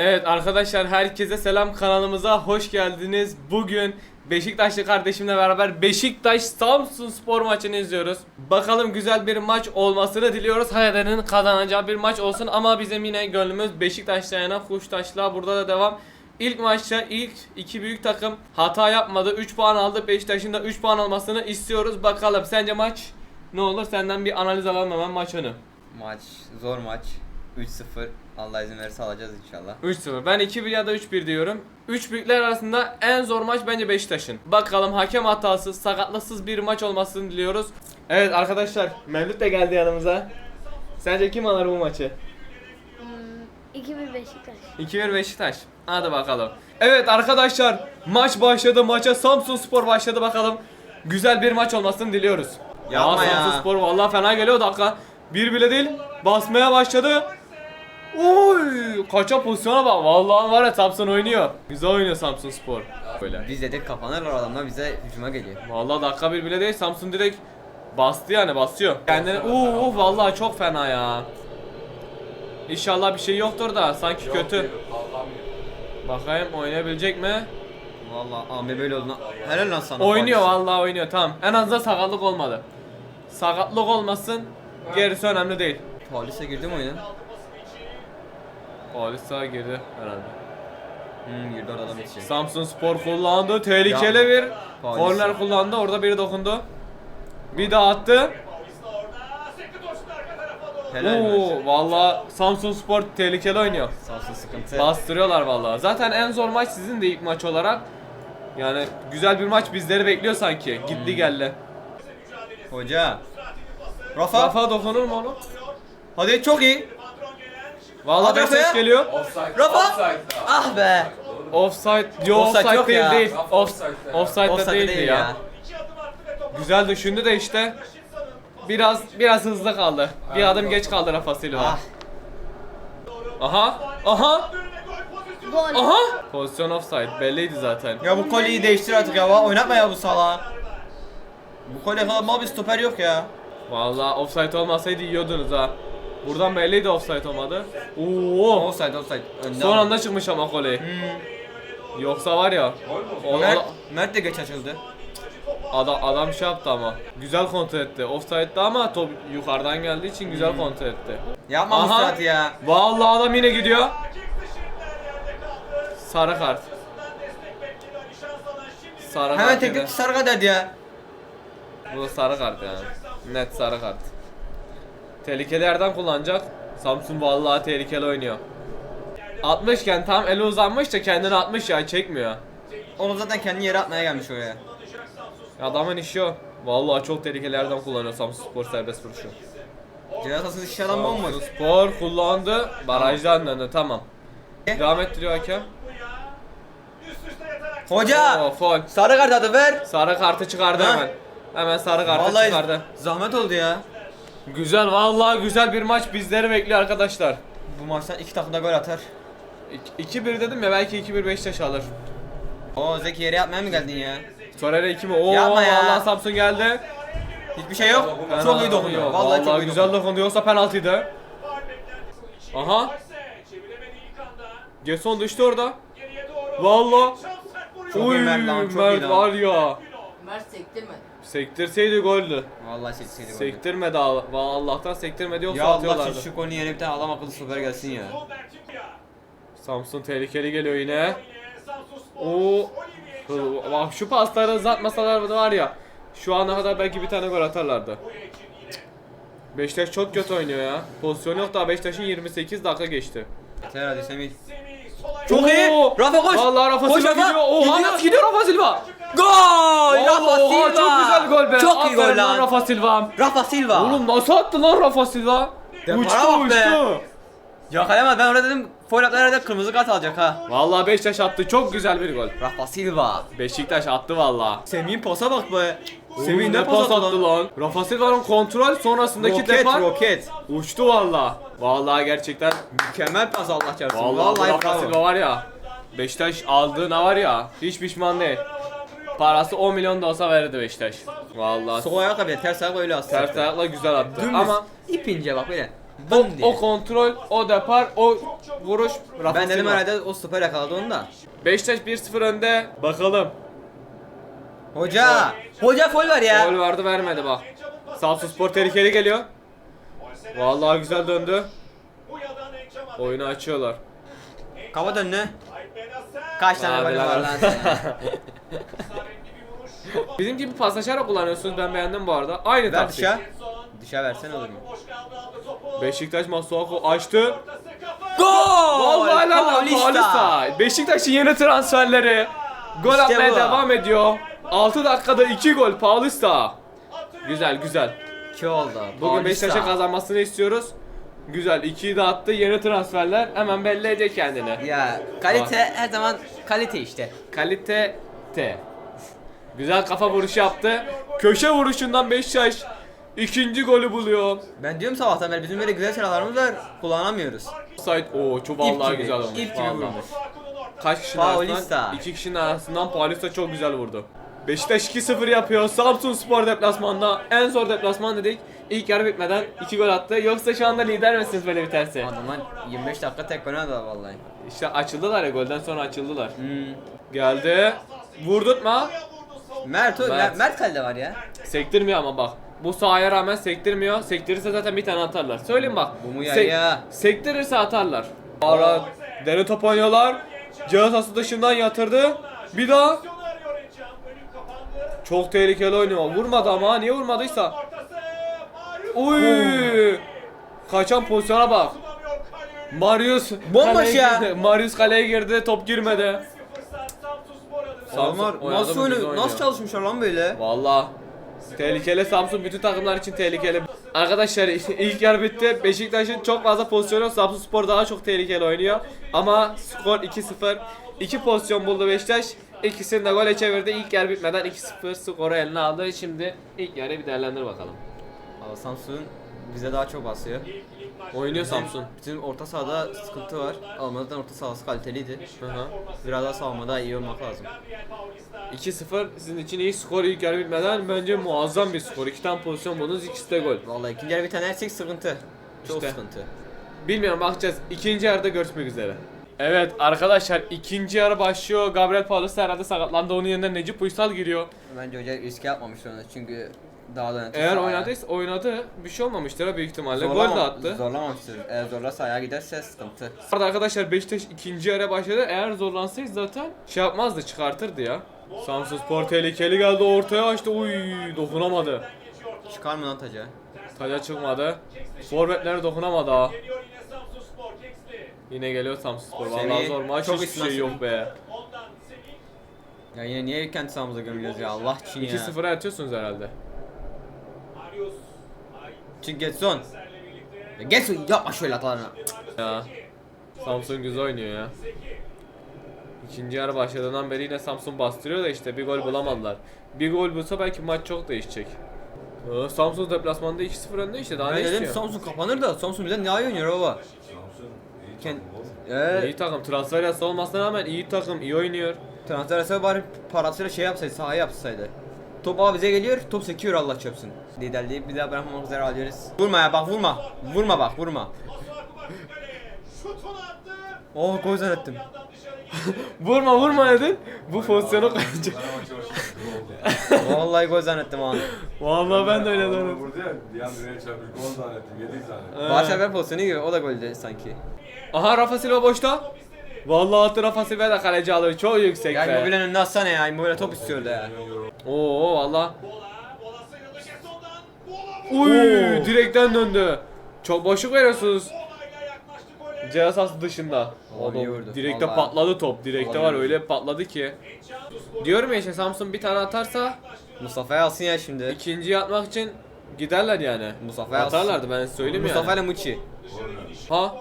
Evet arkadaşlar herkese selam kanalımıza hoş geldiniz. Bugün Beşiktaşlı kardeşimle beraber Beşiktaş Samsun spor maçını izliyoruz. Bakalım güzel bir maç olmasını diliyoruz. Hayallerin kazanacağı bir maç olsun ama bizim yine gönlümüz Beşiktaş'ta yana Kuştaş'la burada da devam. İlk maçta ilk iki büyük takım hata yapmadı. 3 puan aldı. Beşiktaş'ın da 3 puan almasını istiyoruz. Bakalım sence maç ne olur? Senden bir analiz alalım hemen maç önü. Maç zor maç. 3-0. Allah izin verirse alacağız inşallah. 3-0. Ben 2-1 ya da 3-1 diyorum. 3 büyükler arasında en zor maç bence Beşiktaş'ın. Bakalım hakem hatasız, sakatlıksız bir maç olmasını diliyoruz. Evet arkadaşlar, Mevlüt de geldi yanımıza. Sence kim alır bu maçı? Hmm, 2-1 Beşiktaş. 2-1 Beşiktaş. Hadi bakalım. Evet arkadaşlar, maç başladı. Maça Samsun Spor başladı bakalım. Güzel bir maç olmasını diliyoruz. Yapma ya. Samsun Spor vallahi fena geliyor dakika. Bir bile değil. Basmaya başladı. Oy! Kaça pozisyona bak. Vallahi var ya Samsun oynuyor. Güzel oynuyor Samsun Spor. Böyle. Biz dedik kapanırlar adamlar bize hücuma geliyor. Vallahi dakika bir bile değil. Samsun direkt bastı yani basıyor. Kendini uh vallahi çok fena ya. İnşallah bir şey yoktur da sanki kötü. Bakayım oynayabilecek mi? Vallahi abi böyle olduğuna helal lan sana. Oynuyor Paris. vallahi oynuyor tamam. En azından sakatlık olmadı. Sakatlık olmasın. Gerisi önemli değil. Paris'e girdi mi oyuna? Polis sağa girdi herhalde. Hmm girdi orada adam içi. Samsun Spor kullandı. Tehlikeli Ya. bir Polis korner kullandı. Orada biri dokundu. Bir daha attı. Helal maç. Oo, vallahi Samsun Spor tehlikeli oynuyor. Samsun sıkıntı. Bastırıyorlar vallahi. Zaten en zor maç sizin de ilk maç olarak. Yani güzel bir maç bizleri bekliyor sanki. Gitti geldi. Hoca. Rafa. Rafa dokunur mu oğlum? Hadi çok iyi. Vallahi Hadi Rafa'ya. ses geliyor. Rafa. Ah be. Offside. Yo Offside offside, yok değil ya. değil. Off, offside, Offside değildi değil ya. ya. Güzel düşündü de işte. Biraz biraz hızlı kaldı. Bir adım geç kaldı Rafa Silva. Ah. Aha. Aha. Gol. Aha. Pozisyon offside belliydi zaten. Ya bu kolyeyi değiştir artık ya. Oynatma ya bu sala. Bu kolye kadar mal bir stoper yok ya. Vallahi offside olmasaydı yiyordunuz ha. Buradan belliydi offside olmadı. Oo. Offside offside. Önde Son ama. anda çıkmış ama koley. Hmm. Yoksa var ya. O, Mert, Mert de geç açıldı. adam, adam şey yaptı ama. Güzel kontrol etti. Offside'di ama top yukarıdan geldiği için güzel kontrol etti. Yapma Aha. Ya. Vallahi adam yine gidiyor. Sarı kart. Sarı Hemen kart. tek yedi. sarı kadar ya. Bu da sarı kart yani. Net sarı kart. Tehlikeli yerden kullanacak. Samsun vallahi tehlikeli oynuyor. 60 tam eli uzanmış da kendini atmış ya çekmiyor. Onu zaten kendi yere atmaya gelmiş oraya. Adamın işi o. Vallahi çok tehlikeli yerden kullanıyor Samsun Spor serbest vuruşu. Ceza sahası dışı adam bomboş. Spor kullandı. Barajdan döndü tamam. Devam ettiriyor hakem. Hoca! Oo. Sarı kart adı ver. Sarı kartı çıkardı Ha? hemen. Hemen sarı kartı Vallahi çıkardı. zahmet oldu ya. Güzel vallahi güzel bir maç bizleri bekliyor arkadaşlar. Bu maçtan iki takım da gol atar. 2-1 dedim ya belki 2-1 Beşiktaş alır. Oo Zeki yere atmaya mı geldin ya? Torreira 2 mi? Oo Yapma ya. vallahi Samsun geldi. Hiçbir şey yok. çok iyi Penaltı dokunuyor. yok. Vallahi, çok iyi güzel dokunuyor. yoksa penaltıydı. Aha. Gerson düştü orada. Vallahi. Çok Uy Mert lan, çok iyi Mert lan. var ya. Mert sektirmedi. Sektirseydi goldü. Vallahi seksiydi gol. Sektirmedi. Vallahi Allah'tan sektirmedi yoksa Ya Allah atıyorlardı. için şu golün yerine bir tane adam akıllı stoper gelsin ya. Samsun tehlikeli geliyor yine. Oo. Hı, Bak şu pasları uzatmasalar da var ya. Şu ana kadar belki bir tane gol atarlardı. Beşiktaş çok kötü oynuyor ya. Pozisyon yok daha Beşiktaş'ın 28 dakika geçti. Yeter hadi Semih. Çok iyi. Rafa koş. Vallahi Rafa Koş Silva Rafa. gidiyor. Oha Gidiyor. nasıl gidiyor Rafa Silva? Gol! Rafa Oha, Silva. Çok güzel gol be. Çok iyi Aferin gol lan. Rafa Silva. Rafa Silva. Oğlum nasıl attı lan Rafa Silva? Depara Uçtu bak be. uçtu. Ben orada dedim foul atlar herhalde kırmızı kart alacak ha. Vallahi Beşiktaş attı. Çok güzel bir gol. Rafa Silva. Beşiktaş attı vallahi. Semih'in pasa bak be. Semih ne pas attı lan? Rafa Silva'nın kontrol sonrasındaki Roket defa roket. uçtu valla. Vallahi gerçekten. Mükemmel pas Allah çarpsın. Vallahi, Vallahi, Rafa bravo. Silva var ya. Beşiktaş aldığına var ya. Hiç pişman değil. Parası 10 milyon da olsa verirdi Beşiktaş. Vallahi Sol ayağı tabii ters ayak öyle aslında. ters ayakla güzel attı. Dümdüz. Ama ip ince bak böyle. O, diye. o kontrol, o depar, o vuruş. Rafa Ben dedim Silva. herhalde o stoper yakaladı onu da. Beşiktaş 1-0 önde. Bakalım. Hoca! Hoca foul var ya. Gol vardı vermedi bak. Samsun Spor tehlikeli geliyor. Vallahi güzel döndü. Oyunu açıyorlar. Kafa dönü. Kaç tane golü var lan. Bizim gibi paslaşarak kullanıyorsunuz. Ben beğendim bu arada. Aynı Ver taktik. dışa. Dışa versen olur mu? Beşiktaş Masuaku açtı. Gol! Vallahi lan Paulista. Paulista. Beşiktaş'ın yeni transferleri. Gol İşte atmaya bu. devam ediyor. 6 dakikada 2 gol Paulista. Güzel güzel. İki oldu. Bugün Paulista. Beşiktaş'a kazanmasını istiyoruz. Güzel 2'yi de attı. Yeni transferler hemen belli edecek kendini. Ya kalite her zaman kalite işte. Kalite T. Güzel kafa vuruşu yaptı. Köşe vuruşundan Beşiktaş ikinci golü buluyor. Ben diyorum sabahtan beri bizim böyle güzel silahlarımız var kullanamıyoruz. Sait o çok vallahi gibi, güzel olmuş. ip gibi vallahi. vurmuş. Kaç kişinin Paulista. arasından? İki kişinin arasından Paulista çok güzel vurdu. Beşiktaş 2-0 yapıyor. Samsun Spor deplasmanda. En zor deplasman dedik. İlk yarı bitmeden 2 gol attı. Yoksa şu anda lider misiniz böyle biterse? Adamlar 25 dakika tek oynadı vallahi. İşte açıldılar ya golden sonra açıldılar. Hmm. Geldi. Vurdurtma. Mert, o, Mert. Mert. Mert kalede var ya. Sektirmiyor ama bak. Bu sahaya rağmen sektirmiyor. Sektirirse zaten bir tane atarlar. Söyleyeyim bak. Bu mu ya ya? Sektirirse atarlar. Ara deri top oynuyorlar. Cihaz ası dışından yatırdı. Bir daha. Çok tehlikeli oynuyor. Vurmadı ama niye vurmadıysa. Uy! Kaçan pozisyona bak. Marius Bomboş kaleye ya. girdi. Marius kaleye girdi. Top girmedi. Salmar oynadı nasıl mı? Oynuyor? Nasıl çalışmışlar lan böyle? Valla. Tehlikeli Samsun bütün takımlar için tehlikeli. Arkadaşlar ilk yarı bitti. Beşiktaş'ın çok fazla pozisyonu yok. Samsun Spor daha çok tehlikeli oynuyor. Ama skor 2-0. 2 pozisyon buldu Beşiktaş. İkisini de gole çevirdi. İlk yarı bitmeden 2-0 skoru eline aldı. Şimdi ilk yarı bir değerlendir bakalım. Valla Samsun bize daha çok basıyor. Oynuyor Samsun. Bizim orta sahada sıkıntı var. Almanya'dan orta sahası kaliteliydi. Hı hı. Biraz daha savunmada iyi olmak lazım. 2-0 sizin için iyi skor ilk yarı bitmeden bence muazzam bir skor. İki tane pozisyon buldunuz ikisi de gol. Vallahi ikinci yarı bir tane ersek sıkıntı. Çok İşte. sıkıntı. Bilmiyorum bakacağız. İkinci yarıda görüşmek üzere. Evet arkadaşlar ikinci yarı başlıyor. Gabriel Paulus herhalde sakatlandı. Onun yerine Necip Uysal giriyor. Bence hoca riske yapmamıştır onu çünkü daha da oynatırsa Eğer ayağı- oynadıysa oynadı. Bir şey olmamıştır ha büyük ihtimalle. Gol de attı. Zorlamamıştır. Eğer zorlarsa ayağa giderse sıkıntı. Bu arada arkadaşlar Beşiktaş ikinci yarı başladı. Eğer zorlansaydı zaten şey yapmazdı çıkartırdı ya. Samsun Spor tehlikeli geldi ortaya açtı. Uy dokunamadı. Çıkar mı lan taca? Taca çıkmadı. Forvetler dokunamadı ha. Yine geliyor Samsun Spor. Vallahi zor maç çok hiçbir şey yok be. Ya yine niye kendi sahamıza gömüyoruz ya Allah için ya. 2-0'a atıyorsunuz herhalde. Çık Getson. Ya Getson yapma şöyle hatalarını. Ya. Samsun güzel oynuyor ya. İkinci yarı başladığından beri yine Samsun bastırıyor da işte bir gol bulamadılar. Bir gol bulsa belki maç çok değişecek. Ee, Samsun deplasmanda 2-0 önde işte daha Ben ne dedim istiyor? Samsun kapanır da Samsun bize ne iyi oynuyor baba. Kend İyi Eee takım transfer yasa olmasına rağmen iyi takım iyi oynuyor. transfer etse bari parasıyla şey yapsaydı sahaya yapsaydı. Top abi bize geliyor, top sekiyor Allah çarpsın. Liderliği bir daha bırakmamak üzere alıyoruz. Vurma ya bak vurma. Vurma bak vurma. Oh gol zannettim. Vurma vurma dedin. Bu pozisyonu koyacak. Vallahi gol zannettim an. Vallahi ben de öyle dedim. Vurdu ya, bir an direğe çarpmış, gol zannettim, yedik zannettim. Barış Alper pozisyonu gibi o da goldü sanki. Aha Rafa Silva boşta. Vallahi Silva da kaleci alıyor. Çok yüksek Ya be. Immobile'nin önüne atsana ya. Immobile top istiyordu ya. Oo valla. Uy Oo. direkten döndü. Çok boşluk veriyorsunuz. Cihaz sahası dışında. İyi Oğlum, vurdu. direkte Vallahi. patladı top. Direkte Vallahi var öyle patladı ki. Diyorum ya işte Samsun bir tane atarsa Mustafa'ya alsın ya şimdi. ikinciyi atmak için giderler yani. Mustafa'ya alsın. Atarlardı ben size söyleyeyim Mustafa yani. ile Muçi. Ha?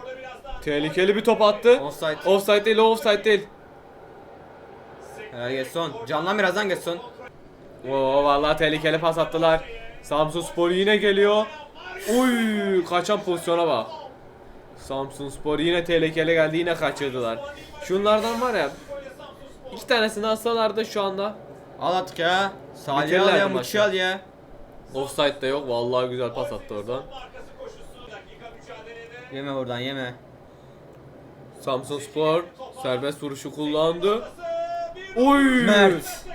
Tehlikeli bir top attı. Offside. Offside değil, o offside değil. Helal Getson. Canlan birazdan Getson. Oo vallahi tehlikeli pas attılar. Samsun Spor yine geliyor. Uy kaçan pozisyona bak. Samsun Spor yine tehlikeli geldi yine kaçırdılar. Şunlardan var ya iki tanesini alsalardı şu anda Al artık ya. Salih al ya. Muçi al ya. offside de yok. Vallahi güzel pas attı oradan. Yeme buradan yeme. Samsun Spor serbest vuruşu kullandı. Oy! Mert.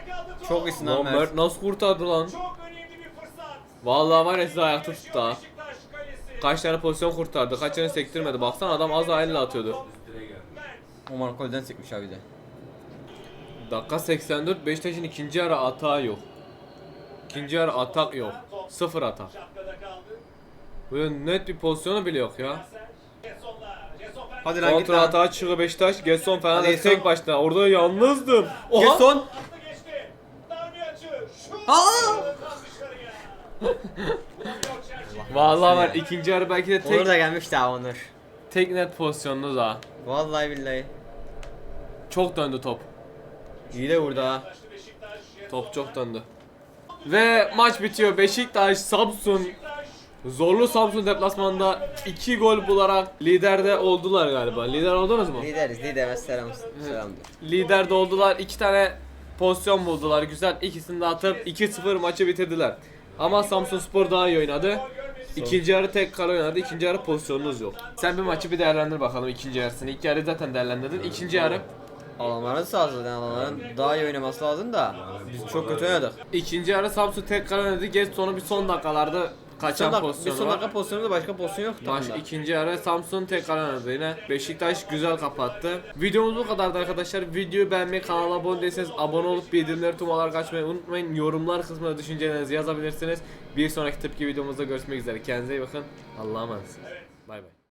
Çok iyisin lan Mert. Mert nasıl kurtardı lan? Çok önemli bir fırsat. Vallahi var ya sizi ayakta tuttu ha. Kaç tane pozisyon kurtardı, kaç tane sektirmedi. Baksana adam az daha elle atıyordu. Omar golden sekmiş abi de. Dakika 84 Beşiktaş'ın ikinci yarı atağı yok. İkinci yarı atak yok. Sıfır atak. Böyle net bir pozisyonu bile yok ya. Hadi lan git Kontra lan. atağa çıkıyor Beşiktaş. Falan Hadi tek başına. Orada yalnızdım. Oha! Gerson. Aa! Vallahi var ikinci yarı belki de tek Onur da gelmiş daha Onur. tek net pozisyonunuz ha. Vallahi billahi. Çok döndü top. İyi de vurdu ha. Top çok döndü. Ve maç bitiyor. Beşiktaş Samsun Zorlu Samsun deplasmanında 2 gol bularak liderde oldular galiba. Lider oldunuz mu? Lideriz lideriz selam selamdır. Liderde oldular. 2 tane pozisyon buldular. Güzel. İkisini de atıp 2-0 maçı bitirdiler. Ama Samsun Spor daha iyi oynadı. İkinci yarı tek kale oynadı. İkinci yarı pozisyonunuz yok. Sen bir maçı bir değerlendir bakalım ikinci yarısını. İlk yarı zaten değerlendirdin. İkinci yarı Adamların sağ zaten adamların daha iyi oynaması lazım da biz çok kötü oynadık. ikinci yarı Samsun tek kale oynadı. Geç sonu bir son dakikalarda kaçan Son dakika, bir pozisyonu son var. dakika pozisyonu da başka pozisyon yok. Maç takımda. ikinci yarı Samsun tekrar oynadı yine. Beşiktaş güzel kapattı. Videomuz bu kadardı arkadaşlar. Videoyu beğenmeyi, kanala abone değilseniz abone olup bildirimleri tüm olarak açmayı unutmayın. Yorumlar kısmına düşüncelerinizi yazabilirsiniz. Bir sonraki tıpkı videomuzda görüşmek üzere. Kendinize iyi bakın. Allah'a emanet. Evet.